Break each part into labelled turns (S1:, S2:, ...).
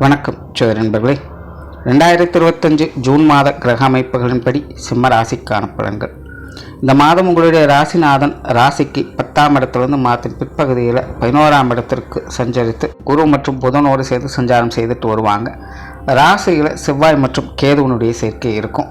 S1: வணக்கம் சோதர நண்பர்களே. ரெண்டாயிரத்தி இருபத்தஞ்சு ஜூன் மாத கிரக அமைப்புகளின்படி சிம்ம ராசிக்கான பலன்கள். இந்த மாதம் உங்களுடைய ராசிநாதன் ராசிக்கு பத்தாம் இடத்துலேருந்து மாதத்தின் பிற்பகுதியில் பதினோராம் இடத்திற்கு சஞ்சரித்து குரு மற்றும் புதனோடு சேர்த்து சஞ்சாரம் செய்துட்டு வருவாங்க. ராசியில் செவ்வாய் மற்றும் கேதுவனுடைய சேர்க்கை இருக்கும்.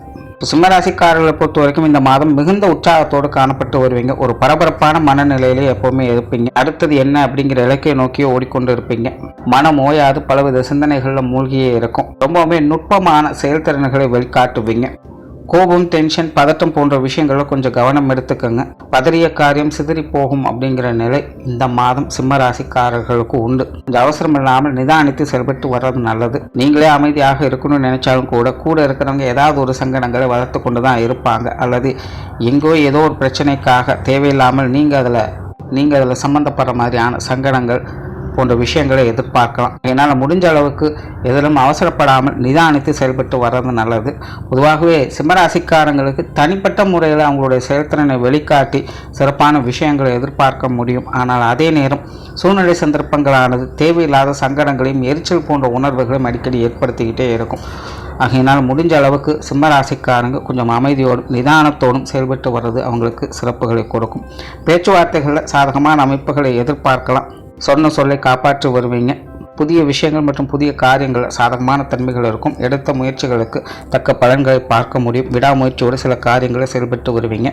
S1: சிம்மராசிக்காரர்களை பொறுத்த வரைக்கும் இந்த மாதம் மிகுந்த உற்சாகத்தோடு காணப்பட்டு வருவீங்க. ஒரு பரபரப்பான மனநிலையிலே எப்போவுமே இருப்பீங்க. அடுத்தது என்ன அப்படிங்கிற இலக்கை நோக்கி ஓடிக்கொண்டு இருப்பீங்க. மனம் ஓயாது பலவித சிந்தனைகளில் மூழ்கியே இருக்கும். ரொம்பவுமே நுட்பமான செயல்திறன்களை வெளிக்காட்டுவீங்க கோபம் டென்ஷன் பதட்டம் போன்ற விஷயங்களில் கொஞ்சம் கவனம் எடுத்துக்கோங்க. பதறிய காரியம் சிதறி போகும் அப்படிங்கிற நிலை இந்த மாதம் சிம்மராசிக்காரர்களுக்கு உண்டு. கொஞ்சம் அவசரம் இல்லாமல் நிதானித்து செயல்பட்டு வர்றது நல்லது. நீங்களே அமைதியாக இருக்கணும்னு நினைச்சாலும் கூட கூட இருக்கிறவங்க ஏதாவது ஒரு சங்கடங்களை வளர்த்து கொண்டு தான் இருப்பாங்க. அல்லது எங்கோ ஏதோ ஒரு பிரச்சனைக்காக தேவையில்லாமல் நீங்கள் அதில் நீங்கள் அதில் சம்மந்தப்படுற மாதிரியான சங்கடங்கள் போன்ற விஷயங்களை எதிர்பார்க்கலாம். என்னால் முடிஞ்ச அளவுக்கு எதிலும் அவசரப்படாமல் நிதானித்து செயல்பட்டு வர்றது நல்லது. பொதுவாகவே சிம்மராசிக்காரங்களுக்கு தனிப்பட்ட முறையில் அவங்களுடைய செயல்திறனை வெளிக்காட்டி சிறப்பான விஷயங்களை எதிர்பார்க்க முடியும். ஆனால் அதே நேரம் சூழ்நிலை சந்தர்ப்பங்களானது தேவையில்லாத சங்கடங்களையும் எரிச்சல் போன்ற உணர்வுகளையும் அடிக்கடி ஏற்படுத்திக்கிட்டே இருக்கும். ஆகையினால் முடிஞ்ச அளவுக்கு சிம்மராசிக்காரங்க கொஞ்சம் அமைதியோடும் நிதானத்தோடும் செயல்பட்டு வர்றது அவங்களுக்கு சிறப்புகளை கொடுக்கும். பேச்சுவார்த்தைகளில் சாதகமான அமைப்புகளை எதிர்பார்க்கலாம். சொன்ன சொல்லை காப்பாற்றி வருவீங்க. புதிய விஷயங்கள் மற்றும் புதிய காரியங்கள் சாதகமான தன்மைகள் இருக்கும். எடுத்த முயற்சிகளுக்கு தக்க பலன்களை பார்க்க முடியும். விடாமுயற்சியோடு சில காரியங்களை செயல்பட்டு வருவீங்க.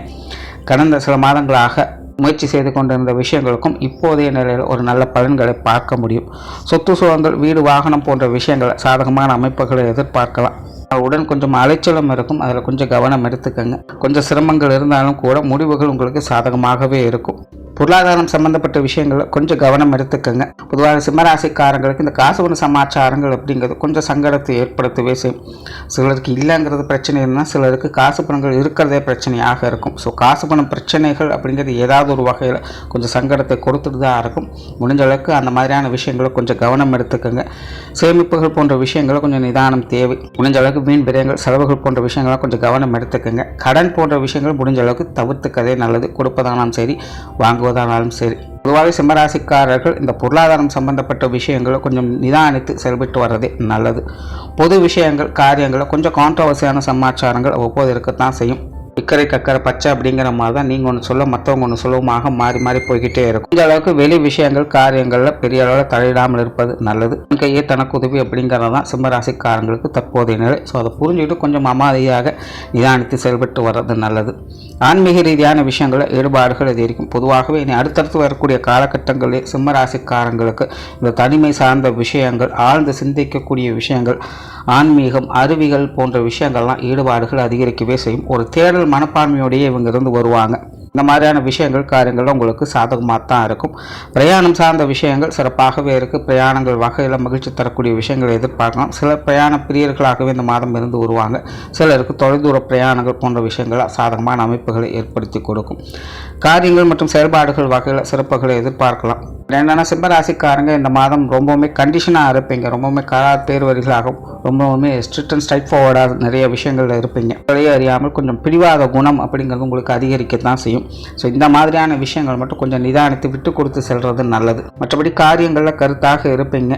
S1: கடந்த சில மாதங்களாக முயற்சி செய்து கொண்டிருந்த விஷயங்களுக்கும் இப்போதைய நிலையில் ஒரு நல்ல பலன்களை பார்க்க முடியும். சொத்து சுகங்கள் வீடு வாகனம் போன்ற விஷயங்கள் சாதகமான அமைப்புகளை எதிர்பார்க்கலாம். உடன் கொஞ்சம் அலைச்சலம் இருக்கும். அதில் கொஞ்சம் கவனம் எடுத்துக்கங்க. கொஞ்சம் சிரமங்கள் இருந்தாலும் கூட முடிவுகள் உங்களுக்கு சாதகமாகவே இருக்கும். பொருளாதாரம் சம்பந்தப்பட்ட விஷயங்களை கொஞ்சம் கவனம் எடுத்துக்கோங்க. பொதுவாக சிம்மராசிக்காரங்களுக்கு இந்த காசு ஒன்று சமாச்சாரங்கள் அப்படிங்கிறது கொஞ்சம் சங்கடத்தை ஏற்படுத்தவே செய்யும். சிலருக்கு இல்லைங்கிறது பிரச்சனை இருந்தால் சிலருக்கு காசு பணங்கள் இருக்கிறதே பிரச்சனையாக இருக்கும். ஸோ காசு பணம் பிரச்சனைகள் அப்படிங்கிறது ஏதாவது ஒரு வகையில் கொஞ்சம் சங்கடத்தை கொடுத்துட்டு தான் இருக்கும். முடிஞ்ச அளவுக்கு அந்த மாதிரியான விஷயங்களை கொஞ்சம் கவனம் எடுத்துக்கோங்க. சேமிப்புகள் போன்ற விஷயங்களை கொஞ்சம் நிதானம் தேவை. முடிஞ்ச அளவுக்கு வீண் விரயங்கள் செலவுகள் போன்ற விஷயங்களை கொஞ்சம் கவனம் எடுத்துக்கோங்க. கடன் போன்ற விஷயங்கள் முடிஞ்ச அளவுக்கு தவிர்த்துக்கதே நல்லது. கொடுப்பதானாலும் சரி வாங்குவதானாலும் சரி. பொதுவாகவே சிம்மராசிக்காரர்கள் இந்த பொருளாதாரம் சம்பந்தப்பட்ட விஷயங்களை கொஞ்சம் நிதானித்து செயல்பட்டு வர்றதே நல்லது. பொது விஷயங்கள் காரியங்களை கொஞ்சம் கான்ட்ரவர்சியான சமாச்சாரங்கள் அவ்வப்போது இருக்கத்தான் செய்யும். இக்கரை கக்கரை பச்சை அப்படிங்கிற மாதிரி தான் நீங்கள் ஒன்று சொல்ல மற்றவங்க ஒன்று சொல்லவுமாக மாறி மாறி போய்கிட்டே இருக்கும். இந்த அளவுக்கு வெளி விஷயங்கள் காரியங்களில் பெரிய அளவில் தலையிடாமல் இருப்பது நல்லது. கையே தனக்கு உதவி அப்படிங்கிறது தான் சிம்மராசிக்காரங்களுக்கு தற்போதைய நிலை. ஸோ அதை புரிஞ்சுக்கிட்டு கொஞ்சம் அமாதையாக நிதானித்து செயல்பட்டு வர்றது நல்லது. ஆன்மீக ரீதியான விஷயங்களில் ஈடுபாடுகள் இது இருக்கும் பொதுவாகவே இனி அடுத்தடுத்து வரக்கூடிய காலகட்டங்களில் சிம்மராசிக்காரங்களுக்கு இந்த தனிமை சார்ந்த விஷயங்கள் ஆழ்ந்து சிந்திக்கக்கூடிய விஷயங்கள் ஆன்மீகம் அருவிகள் போன்ற விஷயங்கள்லாம் ஈடுபாடுகள் அதிகரிக்கவே செய்யும். ஒரு தேடல் மனப்பான்மையோடையே இவங்க இருந்து வருவாங்க. இந்த மாதிரியான விஷயங்கள் காரியங்கள் உங்களுக்கு சாதகமாக தான் இருக்கும். பிரயாணம் சார்ந்த விஷயங்கள் சிறப்பாகவே இருக்குது பிரயாணங்கள் வகையில் மகிழ்ச்சி தரக்கூடிய விஷயங்களை எதிர்பார்க்கலாம். சில பிரயாண பிரியர்களாகவே இந்த மாதம் இருந்து வருவாங்க. சிலருக்கு தொலைதூர பிரயாணங்கள் போன்ற விஷயங்களாக சாதகமான அமைப்புகளை ஏற்படுத்தி கொடுக்கும். காரியங்கள் மற்றும் செயல்பாடுகள் வகையில் சிறப்புகளை எதிர்பார்க்கலாம். என்னென்னா சிம்மராசிக்காரங்க இந்த மாதம் ரொம்பவுமே கண்டிஷனாக இருப்பீங்க. ரொம்பவுமே கரார் தேர்வரிகளாகவும் ரொம்பவுமே ஸ்ட்ரிக்ட் அண்ட் ஸ்ட்ரைட் ஃபார்வர்டாக நிறைய விஷயங்களில் இருப்பீங்க. வழியே அறியாமல் கொஞ்சம் பிடிவாத குணம் அப்படிங்கிறது உங்களுக்கு அதிகரிக்க தான் செய்யும். ஸோ இந்த மாதிரியான விஷயங்கள் மட்டும் கொஞ்சம் நிதானித்து விட்டு கொடுத்து செல்வது நல்லது. மற்றபடி காரியங்களில் கருத்தாக இருப்பீங்க.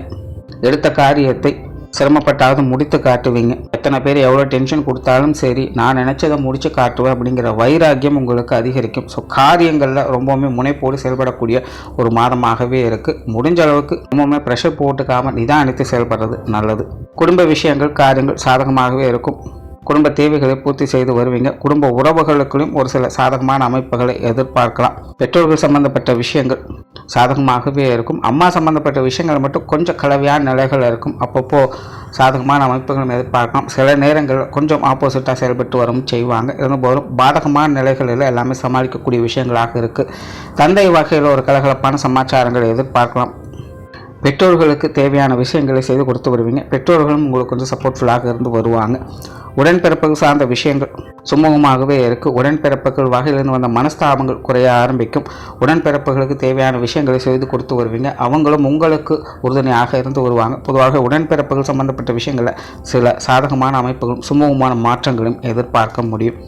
S1: எடுத்த காரியத்தை சிரமப்பட்டாவது முடித்து காட்டுவீங்க. எத்தனை பேர் எவ்வளோ டென்ஷன் கொடுத்தாலும் சரி நான் நினச்சதை முடித்து காட்டுவேன் அப்படிங்கிற வைராக்கியம் உங்களுக்கு அதிகரிக்கும். ஸோ காரியங்களில் ரொம்பவுமே முனைப்போடு செயல்படக்கூடிய ஒரு மாதமாகவே இருக்குது முடிஞ்ச அளவுக்கு ரொம்பவுமே ப்ரெஷர் போட்டுக்காமல் நிதானித்து செயல்படுறது நல்லது. குடும்ப விஷயங்கள் காரியங்கள் சாதகமாகவே இருக்கும். குடும்ப தேவைகளை பூர்த்தி செய்து வருவீங்க. குடும்ப உறவுகளுக்குள்ளும் ஒரு சில சாதகமான அமைப்புகளை எதிர்பார்க்கலாம். பெற்றோர்கள் சம்பந்தப்பட்ட விஷயங்கள் சாதகமாகவே இருக்கும். அம்மா சம்பந்தப்பட்ட விஷயங்கள் மட்டும் கொஞ்சம் கலவையான நிலைகள் இருக்கும். அப்பப்போ சாதகமான அமைப்புகளும் எதிர்பார்க்கலாம். சில நேரங்களில் கொஞ்சம் ஆப்போசிட்டாக செயல்பட்டு வரும் செய்வாங்க. இருந்தபோதும் பாதகமான நிலைகளில் எல்லாமே சமாளிக்கக்கூடிய விஷயங்களாக இருக்குது தந்தை வகையில் ஒரு கலகலப்பான சமாச்சாரங்களை எதிர்பார்க்கலாம். பெற்றோர்களுக்கு தேவையான விஷயங்களை செய்து கொடுத்து வருவீங்க. பெற்றோர்களும் உங்களுக்கு கொஞ்சம் சப்போர்ட்ஃபுல்லாக இருந்து வருவாங்க. உடன்பிறப்புகள் சார்ந்த விஷயங்கள் சுமூகமாகவே இருக்குது உடன்பிறப்புகள் வகையிலிருந்து வந்த மனஸ்தாபங்கள் குறைய ஆரம்பிக்கும். உடன்பிறப்புகளுக்கு தேவையான விஷயங்களை செய்து கொடுத்து வருவீங்க. அவங்களும் உங்களுக்கு உறுதுணையாக இருந்து வருவாங்க. பொதுவாக உடன்பிறப்புகள் சம்பந்தப்பட்ட விஷயங்களில் சில சாதகமான அமைப்புகளும் சுமூகமான மாற்றங்களும் எதிர்பார்க்க முடியும்.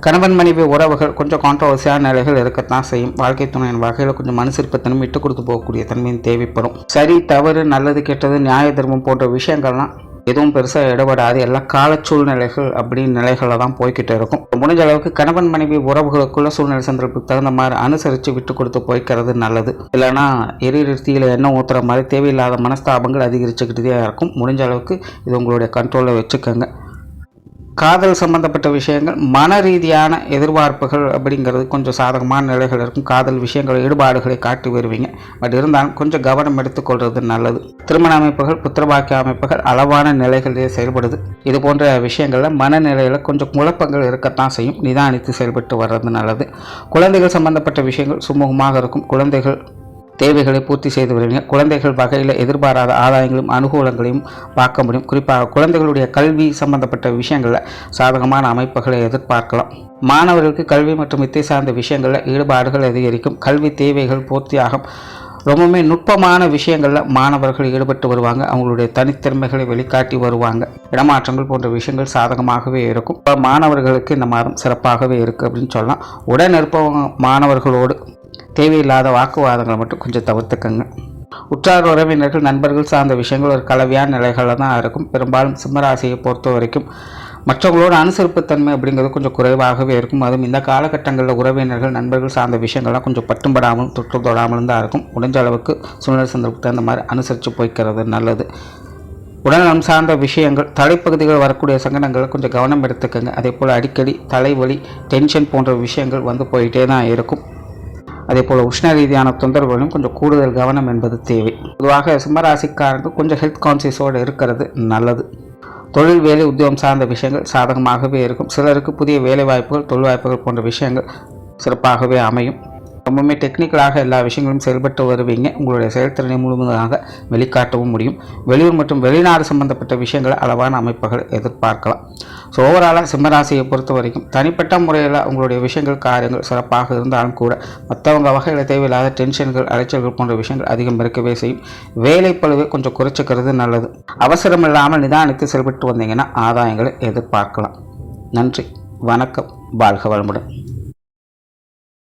S1: கணவன் மனைவி உறவுகள் கொஞ்சம் கான்ட்ரவர்சியான நிலைகள் இருக்கத்தான் செய்யும். வாழ்க்கை துணையின் வகையில் கொஞ்சம் மனுசிற்பத்தன்மை விட்டு கொடுத்து போகக்கூடிய தன்மையும் தேவைப்படும். சரி தவறு நல்லது கெட்டது நியாய தர்மம் போன்ற விஷயங்கள்லாம் எதுவும் பெருசாக இடப்படாது. எல்லாம் கால சூழ்நிலைகள் அப்படின்னு நிலைகளில் தான் போய்கிட்டு இருக்கும். முடிஞ்ச அளவுக்கு கணவன் மனைவி உறவுகளுக்குள்ள சூழ்நிலை சந்தர்ப்பத்துக்கு தகுந்த மாதிரி அனுசரித்து விட்டு கொடுத்து போய்க்கிறது நல்லது. இல்லைன்னா எரிநிறுத்தியில் எண்ணெய் ஊற்றுற மாதிரி தேவையில்லாத மனஸ்தாபங்கள் அதிகரிச்சுக்கிட்டே இருக்கும். முடிஞ்ச அளவுக்கு இது உங்களுடைய கண்ட்ரோலில் வச்சுக்கோங்க. காதல் சம்பந்தப்பட்ட விஷயங்கள் மன ரீதியான எதிர்பார்ப்புகள் அப்படிங்கிறது கொஞ்சம் சாதகமான நிலைகள் இருக்கும். காதல் விஷயங்கள் ஈடுபாடுகளை காட்டி வருவீங்க. பட் இருந்தாலும் கொஞ்சம் கவனம் எடுத்துக்கொள்வது நல்லது. திருமண அமைப்புகள் புத்திரபாக்கிய அமைப்புகள் அளவான நிலைகளிலே செயல்படுது. இது போன்ற விஷயங்களில் மனநிலையில் கொஞ்சம் குழப்பங்கள் இருக்கத்தான் செய்யும். நிதானித்து செயல்பட்டு வர்றது நல்லது. குழந்தைகள் சம்பந்தப்பட்ட விஷயங்கள் சுமூகமாக இருக்கும். குழந்தைகள் தேவைகளை பூர்த்தி செய்து வருவீங்க குழந்தைகள் வகையில் எதிர்பாராத ஆதாயங்களும் அனுகூலங்களையும் பார்க்க முடியும். குறிப்பாக குழந்தைகளுடைய கல்வி சம்பந்தப்பட்ட விஷயங்களில் சாதகமான அமைப்புகளை எதிர்பார்க்கலாம். மாணவர்களுக்கு கல்வி மற்றும் வித்தை சார்ந்த விஷயங்களில் ஈடுபாடுகள் அதிகரிக்கும். கல்வி தேவைகள் பூர்த்தியாகும். ரொம்பவுமே நுட்பமான விஷயங்களில் மாணவர்கள் ஈடுபட்டு வருவாங்க. அவங்களுடைய தனித்திறமைகளை வெளிக்காட்டி வருவாங்க. இடமாற்றங்கள் போன்ற விஷயங்கள் சாதகமாகவே இருக்கும். இப்போ மாணவர்களுக்கு இந்த மாதம் சிறப்பாகவே இருக்குது அப்படின்னு சொல்லலாம். உடன் இருப்பவங்க மாணவர்களோடு தேவையில்லாத வாக்குவாதங்களை மட்டும் கொஞ்சம் தவிர்த்துக்கங்க. உற்றார் உறவினர்கள் நண்பர்கள் சார்ந்த விஷயங்கள் ஒரு கலவையான நிலைகளில் தான் இருக்கும். பெரும்பாலும் சிம்மராசியை பொறுத்த வரைக்கும் மற்றவங்களோட அனுசரிப்புத்தன்மை அப்படிங்கிறது கொஞ்சம் குறைவாகவே இருக்கும். அதுவும் இந்த காலகட்டங்களில் உறவினர்கள் நண்பர்கள் சார்ந்த விஷயங்கள்லாம் கொஞ்சம் பட்டும்படாமலும் தொற்று தொடாமலும் தான் இருக்கும். முடிஞ்ச அளவுக்கு சூழ்நிலை சந்தர்ப்பத்தை தகுந்த மாதிரி அனுசரித்து போய்க்கிறது நல்லது. உடல்நலம் சார்ந்த விஷயங்கள் தலைப்பகுதிகள் வரக்கூடிய சங்கடங்களை கொஞ்சம் கவனம் எடுத்துக்கோங்க. அதே போல் அடிக்கடி தலைவலி டென்ஷன் போன்ற விஷயங்கள் வந்து போயிட்டே தான் இருக்கும். அதே போல் உஷ்ண ரீதியான தொந்தரவுகளும் கொஞ்சம் கூடுதல் கவனம் என்பது தேவை. பொதுவாக சிம்மராசிக்காரங்க கொஞ்சம் ஹெல்த் கான்சியஸோடு இருக்கிறது நல்லது. தொழில் வேலை உத்தியோகம் சார்ந்த விஷயங்கள் சாதகமாகவே இருக்கும். சிலருக்கு புதிய வேலை வாய்ப்புகள் தொழில் வாய்ப்புகள் போன்ற விஷயங்கள் சிறப்பாகவே அமையும். ரொம்பவுமே டெக்னிக்கலாக எல்லா விஷயங்களும் செயல்பட்டு வருவீங்க. உங்களுடைய செயல்திறனை முழுமையாக வெளிக்காட்டவும் முடியும். வெளியூர் மற்றும் வெளிநாடு சம்பந்தப்பட்ட விஷயங்களை அளவான அமைப்புகள் எதிர்பார்க்கலாம். ஸோ ஓவராலாக சிம்மராசியை பொறுத்த வரைக்கும் தனிப்பட்ட முறையில் உங்களுடைய விஷயங்கள் காரியங்கள் சிறப்பாக இருந்தாலும் கூட மற்றவங்க வகையில் தேவையில்லாத டென்ஷன்கள் அலைச்சல்கள் போன்ற விஷயங்கள் அதிகம் இருக்கவே செய்யும். வேலைப்பழுவை கொஞ்சம் குறைச்சிக்கிறது நல்லது. அவசரம் இல்லாமல் நிதானித்து செயல்பட்டு வந்தீங்கன்னா ஆதாயங்களை எதிர்பார்க்கலாம். நன்றி. வணக்கம். வாழ்க வளமுடன்.